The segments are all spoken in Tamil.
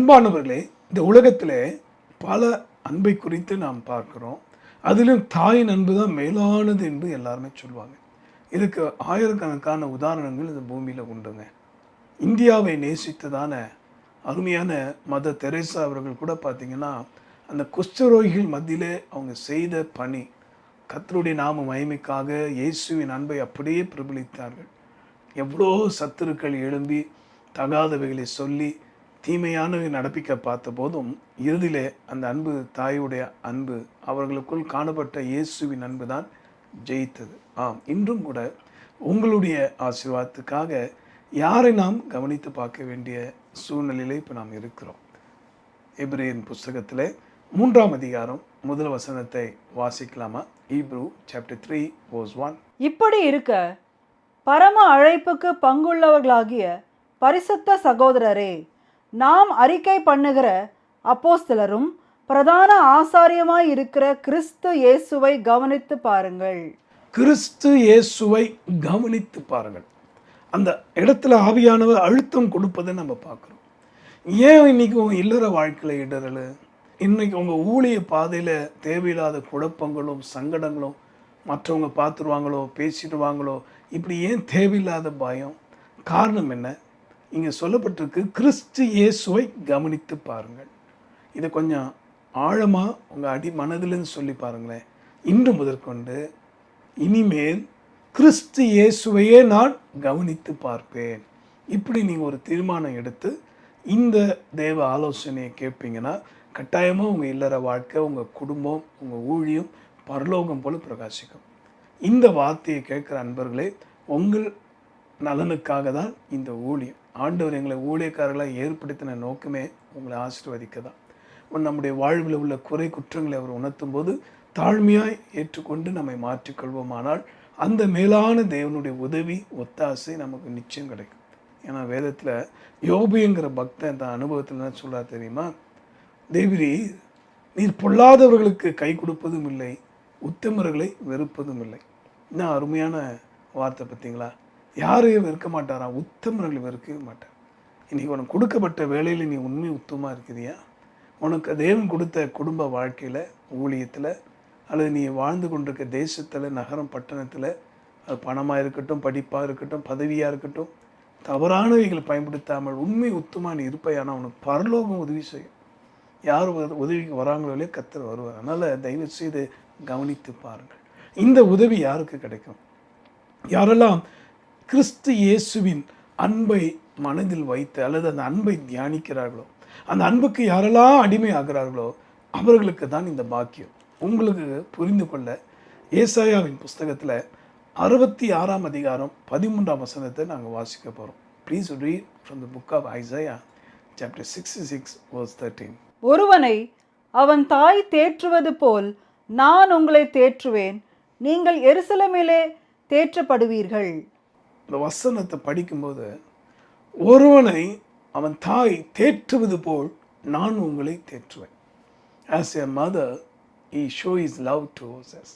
அன்பானவர்களே இந்த உலகத்தில் பல அன்பை குறித்து நாம் பார்க்குறோம். அதிலும் தாயின் அன்பு தான் மேலானது என்று எல்லாருமே சொல்லுவாங்க இதுக்கு ஆயிரக்கணக்கான உதாரணங்கள் இந்த பூமியில் உண்டுங்க. இந்தியாவை நேசித்ததான அருமையான மத தெரேசா அவர்கள் கூட பார்த்திங்கன்னா அந்த குஷ்டரோகிகள் மத்தியிலே அவங்க செய்த பணி கத்தருடைய நாம மகிமைக்காக இயேசுவின் அன்பை அப்படியே பிரபலித்தார்கள். எவ்வளோ சத்துருக்கள் எழும்பி தகாதவைகளை சொல்லி தீமையானவை நடப்பிக்க பார்த்த போதும் இறுதியிலே அந்த அன்பு தாயுடைய அன்பு அவர்களுக்குள் காணப்பட்ட இயேசுவின் அன்பு தான் ஜெயித்தது. ஆம் இன்றும் கூட உங்களுடைய ஆசீர்வாதத்துக்காக யாரை நாம் கவனித்து பார்க்க வேண்டிய சூழ்நிலையில் இப்போ நாம் இருக்கிறோம். இப்ரேன் புஸ்தகத்தில் மூன்றாம் அதிகாரம் முதல் வசனத்தை வாசிக்கலாமா? ஈப்ரூ சாப்டர் த்ரீ ஓஸ் ஒன் இப்படி இருக்க பரம அழைப்புக்கு பங்குள்ளவர்களாகிய பரிசுத்த சகோதரரே நாம் அறிக்கை பண்ணுகிற அப்போஸ்தலரும் பிரதான ஆசாரியமாய் இருக்கிற கிறிஸ்து இயேசுவை கவனித்து பாருங்கள். கிறிஸ்து இயேசுவை கவனித்து பாருங்கள். அந்த இடத்துல ஆவியானவர் அழுத்தம் கொடுப்பதை நம்ம பார்க்குறோம். ஏன் இன்னைக்கு உங்கள் இல்லற வாழ்க்கையில் இடரல் இன்றைக்கி உங்கள் ஊழிய பாதையில் தேவையில்லாத குழப்பங்களும் சங்கடங்களும் மற்றவங்க பார்த்துருவாங்களோ பேசிடுவாங்களோ இப்படி ஏன் தேவையில்லாத பயம்? காரணம் என்ன? இங்கே சொல்லப்பட்டிருக்கு கிறிஸ்து இயேசுவை கவனித்து பாருங்கள். இதை கொஞ்சம் ஆழமாக உங்கள் அடி மனதிலேருந்து சொல்லி பாருங்களேன். இன்று முதற்கொண்டு இனிமேல் கிறிஸ்து இயேசுவையே நான் கவனித்து பார்ப்பேன். இப்படி நீங்கள் ஒரு தீர்மானம் எடுத்து இந்த தேவ ஆலோசனையை கேட்பீங்கன்னா கட்டாயமாக உங்கள் இல்லற வாழ்க்கை உங்கள் குடும்பம் உங்கள் ஊழியம் பரலோகம் போல பிரகாசிக்கும். இந்த வார்த்தையை கேட்குற அன்பர்களே உங்கள் நலனுக்காக தான் இந்த ஊழியம். ஆண்டவர் எங்களை ஊழியக்காரர்களாக ஏற்படுத்தின நோக்கமே உங்களை ஆசீர்வதிக்க தான் நம்முடைய வாழ்வில் உள்ள குறை குற்றங்களை அவர் உணர்த்தும் போது தாழ்மையாய் ஏற்றுக்கொண்டு நம்மை மாற்றிக்கொள்வோமானால் அந்த மேலான தேவனுடைய உதவி ஒத்தாசை நமக்கு நிச்சயம் கிடைக்கும். ஏன்னா வேதத்தில் யோபிங்கிற பக்தன் தான் அனுபவத்தில் என்ன சொல்றார் தெரியுமா? தேவிரி நீர் பொல்லாதவர்களுக்கு கை கொடுப்பதும் இல்லை உத்தமர்களை வெறுப்பதும் இல்லை. என்ன அருமையான வார்த்தை பார்த்தீங்களா? யாரையும் வெறுக்க மாட்டாரா? உத்தமர்கள் வெறுக்கவே மாட்டார். இன்னைக்கு உனக்கு கொடுக்கப்பட்ட வேலையில் நீ உண்மை உத்தமாக இருக்கிறியா? உனக்கு தேவன் கொடுத்த குடும்ப வாழ்க்கையில் ஊழியத்தில் அல்லது நீ வாழ்ந்து கொண்டிருக்க தேசத்தில் நகரம் பட்டணத்தில் அது பணமாக இருக்கட்டும் படிப்பாக இருக்கட்டும் பதவியாக இருக்கட்டும் தவறானவைகளை பயன்படுத்தாமல் உண்மை உத்தமாக நீ இருப்பையானா? உனக்கு பரலோகம் உதவி செய்யும். யார் உதவிக்கு வராங்களோ இல்லையோ கத்தர் வருவார். அதனால் தயவு செய்து கவனித்து பாருங்கள். இந்த உதவி யாருக்கு கிடைக்கும்? யாரெல்லாம் கிறிஸ்து இயேசுவின் அன்பை மனதில் வைத்து அல்லது அந்த அன்பை தியானிக்கிறார்களோ அந்த அன்புக்கு யாரெல்லாம் அடிமை ஆகிறார்களோ அவர்களுக்கு தான் இந்த பாக்கியம். உங்களுக்கு புரிந்து கொள்ள ஏசாயாவின் புஸ்தகத்தில் அறுபத்தி ஆறாம் அதிகாரம் பதிமூன்றாம் வசனத்தை நாங்கள் வாசிக்க போகிறோம் please read from the book of Isaiah chapter sixty six verse thirteen ஒருவனை அவன் தாய் தேற்றுவது போல் நான் உங்களை தேற்றுவேன். நீங்கள் எருசலமிலே தேற்றப்படுவீர்கள். இந்த வசனத்தை படிக்கும்போது ஒருவனை அவன் தாய் தேற்றுவது போல் நான் உங்களை தேற்றுவேன். As a mother he show is love to us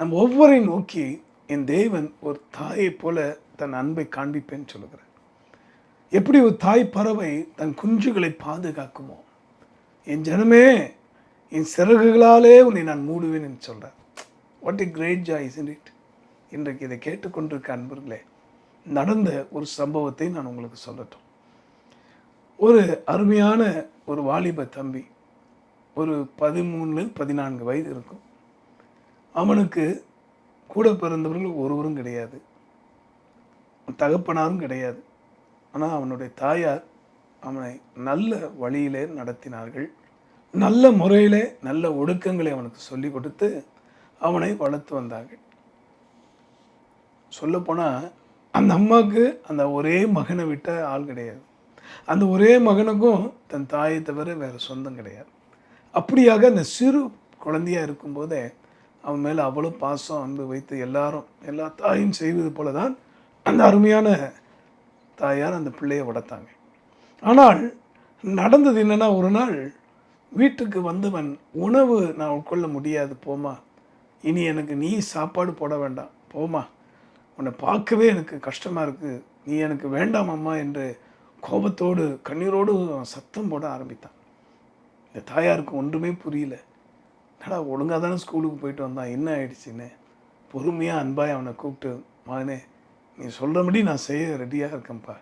நம்ம ஒவ்வொரு நோக்கி என் தேவன் ஒரு தாயைப் போல தன் அன்பை காண்பிப்பேன்னு சொல்லுகிறார். எப்படி ஒரு தாய் பறவை தன் குஞ்சுகளை பாதுகாக்குமோ? என் ஜனமே என் சிறகுகளாலே உன்னை நான் மூடுவேன் என்று சொல்கிறேன் what a great joy is in it இன்றைக்கு இதை கேட்டுக்கொண்டிருக்க அன்பர்களே நடந்த ஒரு சம்பவத்தை நான் உங்களுக்கு சொல்லட்டும். ஒரு அருமையான ஒரு வாலிப தம்பி ஒரு பதிமூணு பதினான்கு வயது இருக்கும். அவனுக்கு கூட பிறந்தவர்கள் ஒருவரும் கிடையாது. தகப்பனாரும் கிடையாது. ஆனால் அவனுடைய தாயார் அவனை நல்ல வழியிலே நடத்தினார்கள். நல்ல முறையிலே நல்ல ஒடுக்கங்களை அவனுக்கு சொல்லிக் கொடுத்து அவனை வளர்த்து வந்தார்கள். சொல்லப்போனால் அந்த அம்மாவுக்கு அந்த ஒரே மகனை விட்ட ஆள் கிடையாது. அந்த ஒரே மகனுக்கும் தன் தாயை தவிர வேறு சொந்தம் கிடையாது. அப்படியாக அந்த சிறு குழந்தையாக இருக்கும்போதே அவன் மேலே அவ்வளோ பாசம் அன்பு வைத்து எல்லாரும் எல்லா தாயும் செய்வது போல தான் அந்த அருமையான தாயார் அந்த பிள்ளையை வளர்த்தாங்க. ஆனால் நடந்தது என்னன்னா ஒரு நாள் வீட்டுக்கு வந்தவன் உணவு நான் உட்கொள்ள முடியாது போமா இனி எனக்கு நீ சாப்பாடு போட வேண்டாம் போமா உன்னை பார்க்கவே எனக்கு கஷ்டமாக இருக்குது நீ எனக்கு வேண்டாம் அம்மா என்று கோபத்தோடு கண்ணீரோடு அவன் சத்தம் போட ஆரம்பித்தான். இந்த தாயாருக்கு ஒன்றுமே புரியல. என்னடா ஒழுங்காக தானே ஸ்கூலுக்கு போயிட்டு வந்தான்? என்ன ஆயிடுச்சுன்னு பொறுமையாக அன்பாய் அவனை கூப்பிட்டு மகனே நீ சொல்கிறபடி நான் செய்ய ரெடியாக இருக்கேன்ப்பா.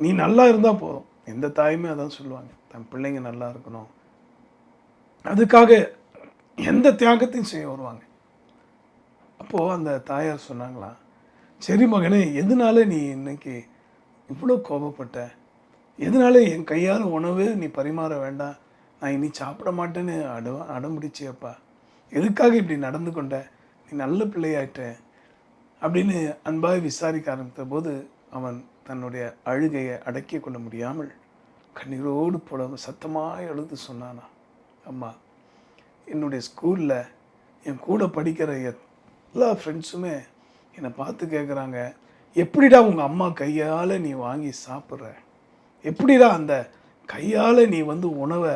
நீ நல்லா இருந்தால் போதும். எந்த தாயுமே அதான் சொல்லுவாங்க. தன் பிள்ளைங்க நல்லா இருக்கணும். அதுக்காக எந்த தியாகத்தையும் செய்ய வருவாங்க. அப்போது அந்த தாயார் சொன்னாங்களா சரி மகனே எதனால நீ இன்னைக்கு இவ்வளோ கோபப்பட்ட? எதனால என் கையால் உணவு நீ பரிமாற வேண்டாம்? நான் இனி சாப்பிட மாட்டேன்னு அட அடம்பிடிச்சியப்பா. எதுக்காக இப்படி நடந்து கொண்ட? நீ நல்ல பிள்ளையாயிட்ட. அப்படின்னு அன்பாக விசாரிக்க ஆரம்பித்த போது அவன் தன்னுடைய அழுகையை அடக்கிக் கொள்ள முடியாமல் கண்ணீரோடு புல சத்தமாக எழுந்து சொன்னானா அம்மா என்னுடைய ஸ்கூலில் என் கூட படிக்கிற எல்லா ஃப்ரெண்ட்ஸுமே என்னை பார்த்து கேட்குறாங்க எப்படிடா உங்கள் அம்மா கையால் நீ வாங்கி சாப்பிட்ற? எப்படிடா அந்த கையால் நீ வந்து உணவை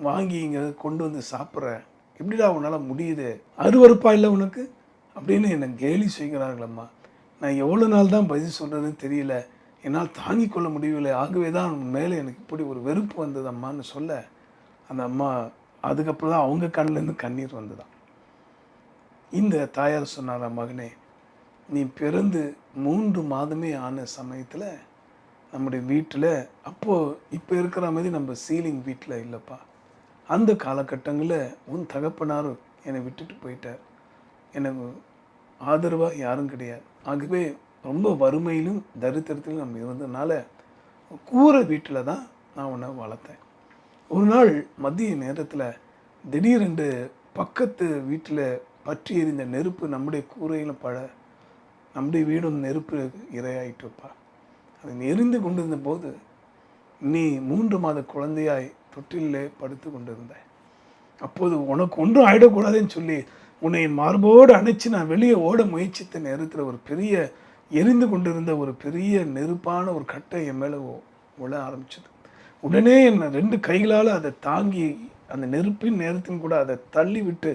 வாங்கி இங்கே கொண்டு வந்து சாப்பிட்ற? எப்படிடா உன்னால் முடியுது? அருவருப்பா இல்லை உனக்கு? அப்படின்னு என்னை கேலி செய்கிறார்களம்மா நான் எவ்வளோ நாள் தான் பதில் சொல்கிறதுன்னு தெரியல. என்னால் தாங்கிக் கொள்ள முடியவில்லை. ஆகவே தான் உன் மேலே எனக்கு இப்படி ஒரு வெறுப்பு வந்தது அம்மான்னு சொல்ல அந்த அம்மா அதுக்கப்புறம் தான் அவங்க கண்ணிலேருந்து கண்ணீர் வந்ததான் இந்த தாயார் சொன்னாரா மகனே நீ பிறந்து மூன்று மாதமே ஆன சமயத்தில் நம்முடைய வீட்டில் அப்போது இப்போ இருக்கிற மாதிரி நம்ம சீலிங் வீட்டில் இல்லைப்பா. அந்த காலகட்டங்களில் உன் தகப்பனாரும் என்னை விட்டுட்டு போயிட்டார். எனக்கு ஆதரவாக யாரும் கிடையாது. ஆகவே ரொம்ப வறுமையிலும் தரித்திரத்திலும் நம்ம இருந்ததுனால கூரை வீட்டில் தான் நான் உன்னை வளர்த்தேன். ஒரு நாள் மதிய நேரத்தில் திடீரென்று பக்கத்து வீட்டில் பற்றி எரிந்த நெருப்பு நம்முடைய கூரையிலும் பட நம்முடைய வீடும் நெருப்பு இரையாயிட்டிருப்பா. அது நெறிந்து கொண்டிருந்த போது நீ மூன்று மாத குழந்தையாய் தொட்டிலே படுத்து கொண்டிருந்த அப்போது உனக்கு ஒன்றும் ஆயிடக்கூடாதுன்னு சொல்லி உன்னை மார்போடு அணைச்சு நான் வெளியே ஓட முயற்சித்த நேரத்தில் ஒரு பெரிய எரிந்து கொண்டிருந்த ஒரு பெரிய நெருப்பான ஒரு கட்டை என் மேலே உழ ஆரம்பிச்சது. உடனே என்னை ரெண்டு கைகளால் அதை தாங்கி அந்த நெருப்பின் நேரத்தின் கூட அதை தள்ளி விட்டு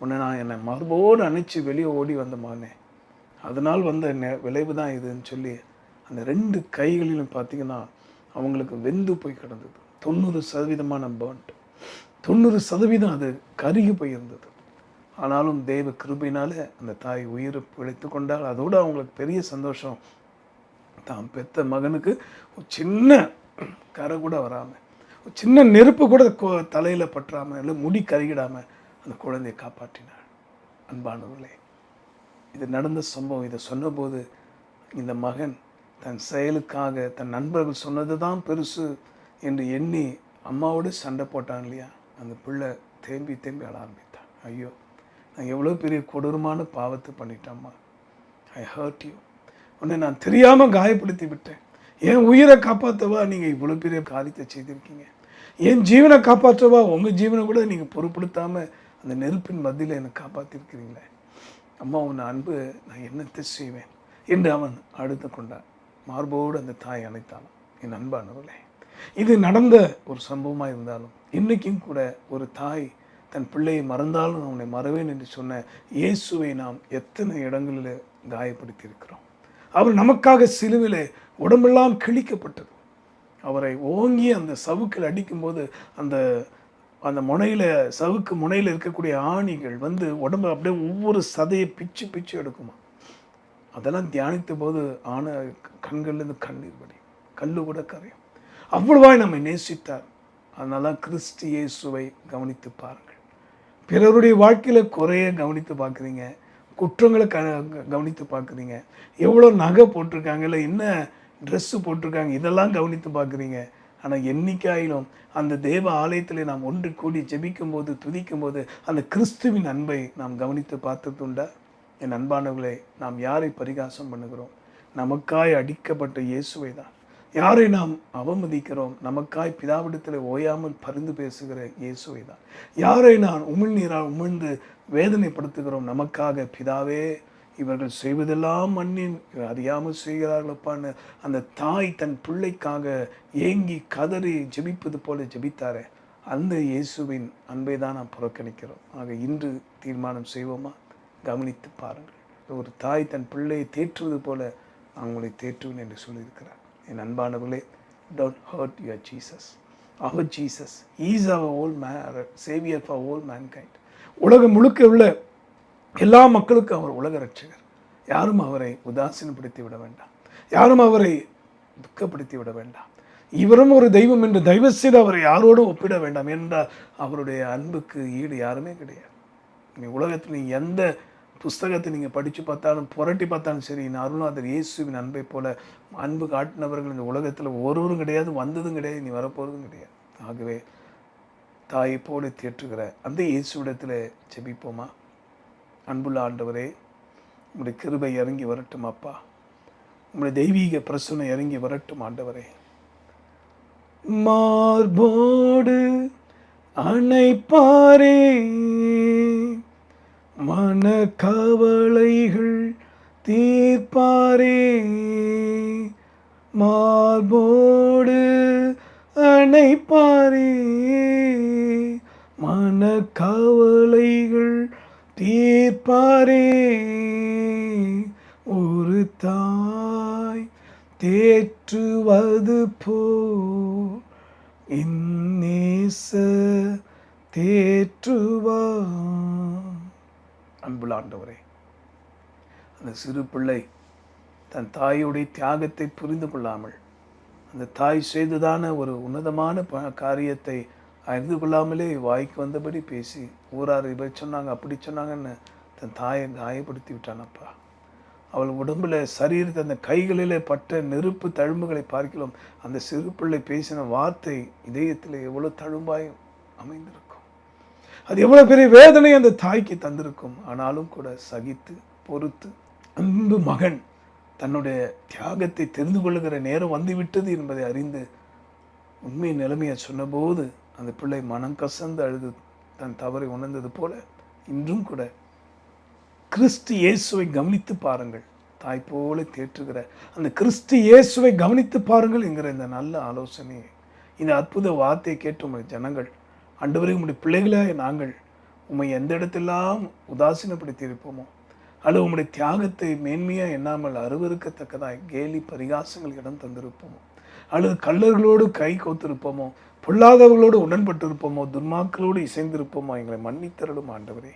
உன்னை நான் என்னை மறுபோடு அணைச்சி வெளியே ஓடி வந்த மகனே அதனால் வந்த நெ- விளைவு தான் இதுன்னு சொல்லி அந்த ரெண்டு கைகளிலும் பார்த்தீங்கன்னா அவங்களுக்கு வெந்து போய் கிடந்தது. தொண்ணூறு சதவீதமான பேர்ன்ட் தொண்ணூறு சதவீதம் அது கருகி போயிருந்தது ஆனாலும் தெய்வ கிருபையினால அந்த தாய் உயிர் பிழைத்து கொண்டால் அதோடு அவங்களுக்கு பெரிய சந்தோஷம். தான் பெத்த மகனுக்கு ஒரு சின்ன கரை கூட வராமல் ஒரு சின்ன நெருப்பு கூட கோ- பற்றாமல் இல்லை முடி கருகிடாமல் அந்த குழந்தையை காப்பாற்றினாள். அன்பானவர்களே இது நடந்த சம்பவம் இதை சொன்னபோது இந்த மகன் தன் செயலுக்காக தன் நண்பர்கள் சொன்னது தான் பெருசு என்று எண்ணி அம்மாவோடு சண்டை போட்டான் இல்லையா? அந்த பிள்ளை தேம்பி தேம்பி அழ ஆரம்பித்தான். ஐயோ நான் எவ்வளோ பெரிய கொடூரமான பாவத்தை பண்ணிட்டேம்மா ஐ ஹர்ட் யூ உன்னை நான் தெரியாமல் காயப்படுத்தி விட்டேன். என் உயிரை காப்பாற்றவா நீங்கள் இவ்வளோ பெரிய காரியத்தை செய்திருக்கீங்க? என் ஜீவனை காப்பாற்றவா உங்கள் ஜீவனை கூட நீங்கள் பொருட்படுத்தாமல் அந்த நெருப்பின் மத்தியில் என்னை காப்பாற்றிருக்கிறீங்களே அம்மா உன் அன்பு நான் என்னத்தை செய்வேன்? என்று அவன் அழுது கொண்டான். மார்போடு அந்த தாய் அணைத்தான். என் அன்பானவர்களே இது நடந்த ஒரு சம்பவமாக இருந்தாலும் இன்றைக்கும் கூட ஒரு தாய் தன் பிள்ளையை மறந்தாலும் நான் உன்னை மறவேன் என்று சொன்ன இயேசுவை நாம் எத்தனை இடங்களில் காயப்படுத்தி இருக்கிறோம் அவர் நமக்காக சிலுவிலே உடம்பெல்லாம் கிழிக்கப்பட்டது. அவரை ஓங்கி அந்த சவுக்கில் அடிக்கும்போது அந்த அந்த முனையில் சவுக்கு முனையில் இருக்கக்கூடிய ஆணிகள் வந்து உடம்பு அப்படியே ஒவ்வொரு சதையை பிச்சு பிச்சு எடுக்குமா? அதெல்லாம் தியானித்த போது ஆணை கண்கள்லேருந்து கண்ணீர் வடி கல்லு கூட கரையும். அவ்வளவாய் நம்மை நேசித்தார். அதனால தான் கிறிஸ்து இயேசுவை கவனித்து பாருங்கள். பிறருடைய வாழ்க்கையில் குறைய கவனித்து பார்க்குறீங்க. குற்றங்களை க கவனித்து பார்க்குறீங்க. எவ்வளோ நகை போட்டிருக்காங்க இல்லை என்ன ட்ரெஸ்ஸு போட்டிருக்காங்க இதெல்லாம் கவனித்து பார்க்குறீங்க. ஆனால் என்னைக்காயிலும் அந்த தேவ ஆலயத்தில் நாம் ஒன்று கூடி ஜெபிக்கும் போது துதிக்கும் போது அந்த கிறிஸ்துவின் அன்பை நாம் கவனித்து பார்த்ததுண்டா என் அன்பானவர்களே நாம் யாரை பரிகாசம் பண்ணுகிறோம்? நமக்காய் அடிக்கப்பட்ட இயேசுவை தான். யாரை நாம் அவமதிக்கிறோம்? நமக்காய் பிதாவிடத்தில் ஓயாமல் பரிந்து பேசுகிற இயேசுவை தான். யாரை நான் உமிழ்நீரால் உமிழ்ந்து வேதனைப்படுத்துகிறோம்? நமக்காக பிதாவே இவர்கள் செய்வதெல்லாம் மண்ணின் இவர் அறியாமல் செய்கிறார்களப்பான்னு அந்த தாய் தன் பிள்ளைக்காக ஏங்கி கதறி ஜெபிப்பது போல ஜெபித்தாரே அந்த இயேசுவின் அன்பை தான் நாம் புறக்கணிக்கிறோம். ஆக இன்று தீர்மானம் செய்வோமா? கவனித்து பாருங்கள். ஒரு தாய் தன் பிள்ளையை தேற்றுவது போல நான் உங்களை தேற்றுவேன் என்று சொல்லியிருக்கிறார். என் அன்பானவர்களே டோன்ட் ஹர்ட் யுவர் ஜீசஸ் அவர் Jesus is our all my saviour for all mankind உலகம் முழுக்க உள்ள எல்லா மக்களுக்கும் அவர் உலக ரட்சகர் யாரும் அவரை உதாசீனப்படுத்தி விட வேண்டாம். யாரும் அவரை துக்கப்படுத்தி விட வேண்டாம். இவரும் ஒரு தெய்வம் என்று தயவு செய்து அவரை யாரோடும் ஒப்பிட வேண்டாம் என்றால் அவருடைய அன்புக்கு ஈடு யாருமே கிடையாது. நீ உலகத்தில் நீங்கள் எந்த புஸ்தகத்தை நீங்கள் படித்து பார்த்தாலும் புரட்டி பார்த்தாலும் சரி இந்த அருணாதர் இயேசுவின் அன்பை போல அன்பு காட்டினவர்கள் இந்த உலகத்தில் ஒருவரும் கிடையாது வந்ததும் கிடையாது நீ வரப்போகிறதும் கிடையாது. ஆகவே தாயை போல தேற்றுகிற அந்த இயேசுவிடத்தில் ஜெபிப்போமா? அன்புள்ள ஆண்டவரே உங்களுடைய கிருபை இறங்கி வரட்டும் அப்பா. உங்களுடைய தெய்வீக பிரசனை இறங்கி வரட்டும் ஆண்டவரே. மார்போடு அணைப்பாரே. மன கவலைகள் தீர்ப்பாரே. மார்போடு அணைப்பாரே. மன கவலைகள் தீர்ப்பாரே. ஒரு தாய் தேற்றுவது போ இந்நேச தேற்றுவா அன்புள்ள ஆண்டவரே அந்த சிறு பிள்ளை தன் தாயுடைய தியாகத்தை புரிந்து கொள்ளாமல் அந்த தாய் செய்ததான ஒரு உன்னதமான காரியத்தை அறிந்து கொள்ளாமலே வாய்க்கு வந்தபடி பேசி ஊரார் இவை சொன்னாங்க அப்படி சொன்னாங்கன்னு தன் தாயை காயப்படுத்தி விட்டானப்பா அவள் உடம்புல சரீரத்தை அந்த கைகளிலே பட்ட நெருப்பு தழும்புகளை பார்க்கலாம் அந்த சிறு பிள்ளை பேசின வார்த்தை இதயத்தில் எவ்வளோ தழும்பாயும் அமைந்திருக்கும். அது எவ்வளோ பெரிய வேதனை அந்த தாய்க்கு தந்திருக்கும். ஆனாலும் கூட சகித்து பொறுத்து அன்பு மகன் தன்னுடைய தியாகத்தை தெரிந்து கொள்ளுகிற நேரம் வந்துவிட்டது என்பதை அறிந்து உண்மை நிலைமையை சொன்னபோது அந்த பிள்ளை மனம் கசந்து அழுது தன் தவறை உணர்ந்தது போல இன்றும் கூட கிறிஸ்து இயேசுவை கவனித்து பாருங்கள். தாய் போல தேற்றுகிற அந்த கிறிஸ்து இயேசுவை கவனித்து பாருங்கள் என்கிற இந்த நல்ல ஆலோசனையை. இந்த அற்புத வார்த்தையை கேட்டு உங்களுடைய ஜனங்கள் ஆண்டவரே உங்களுடைய பிள்ளைகளாக நாங்கள் உம்மை எந்த இடத்தெல்லாம் உதாசீனப்படுத்தி இருப்போமோ அல்லது உம்முடைய தியாகத்தை மேன்மையாக எண்ணாமல் அருவருக்கத்தக்கதாய் கேலி பரிகாசங்கள் இடம் தந்திருப்போமோ அல்லது கல்லர்களோடு கை கோத்திருப்போமோ பொல்லாதவர்களோடு உடன்பட்டிருப்போமோ துன்மாக்களோடு இசைந்திருப்போமோ எங்களை மன்னித்தருளும் ஆண்டவரே.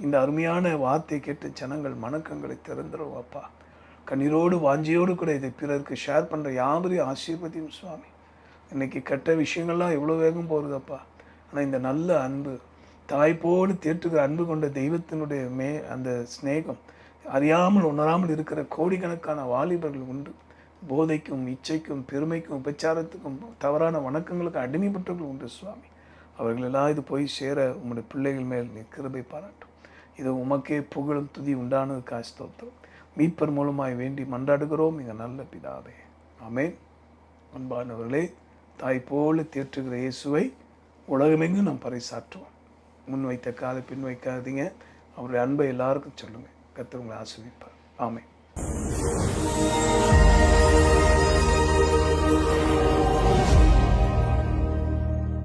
இந்த அருமையான வார்த்தை கேட்டு ஜனங்கள் மணக்கங்களை திறந்துரும் அப்பா கண்ணீரோடு வாஞ்சியோடு கூட இதை பிறருக்கு ஷேர் பண்ணுற யாவரையும் ஆசீர்வதியும் சுவாமி. இன்னைக்கு கெட்ட விஷயங்கள்லாம் எவ்வளோ வேகம் போகுதப்பா. ஆனால் இந்த நல்ல அன்பு தாய்ப்போடு தேற்றுகிற அன்பு கொண்ட தெய்வத்தினுடைய மே அந்த சிநேகம் அறியாமல் உணராமல் இருக்கிற கோடிக்கணக்கான வாலிபர்கள் உண்டு. போதைக்கும் இச்சைக்கும் பெருமைக்கும் உபச்சாரத்துக்கும் தவறான வணக்கங்களுக்கும் அடிமைப்பட்டவர்கள் உண்டு சுவாமி. அவர்களெல்லாம் இது போய் சேர உங்களுடைய பிள்ளைகள் மேல் நீ கிருபை பாராட்டும். இது உமக்கே புகழும் துதி உண்டானதுக்கு ஸ்தோத்திரம். மீட்பர் மூலமாய் வேண்டி மன்றாடுகிறோம் இங்கே நல்ல பிதாவே. ஆமென். அன்பானவர்களே தாய் போல தேற்றுகிற இயேசுவை உலகமெங்கும் நாம் பறைசாற்றுவோம். முன் வைத்த காலை பின் வைக்காதீங்க அவருடைய அன்பை எல்லாருக்கும் சொல்லுங்கள் கர்த்தர் உங்களை ஆசிர்வதிப்பார். ஆமென்.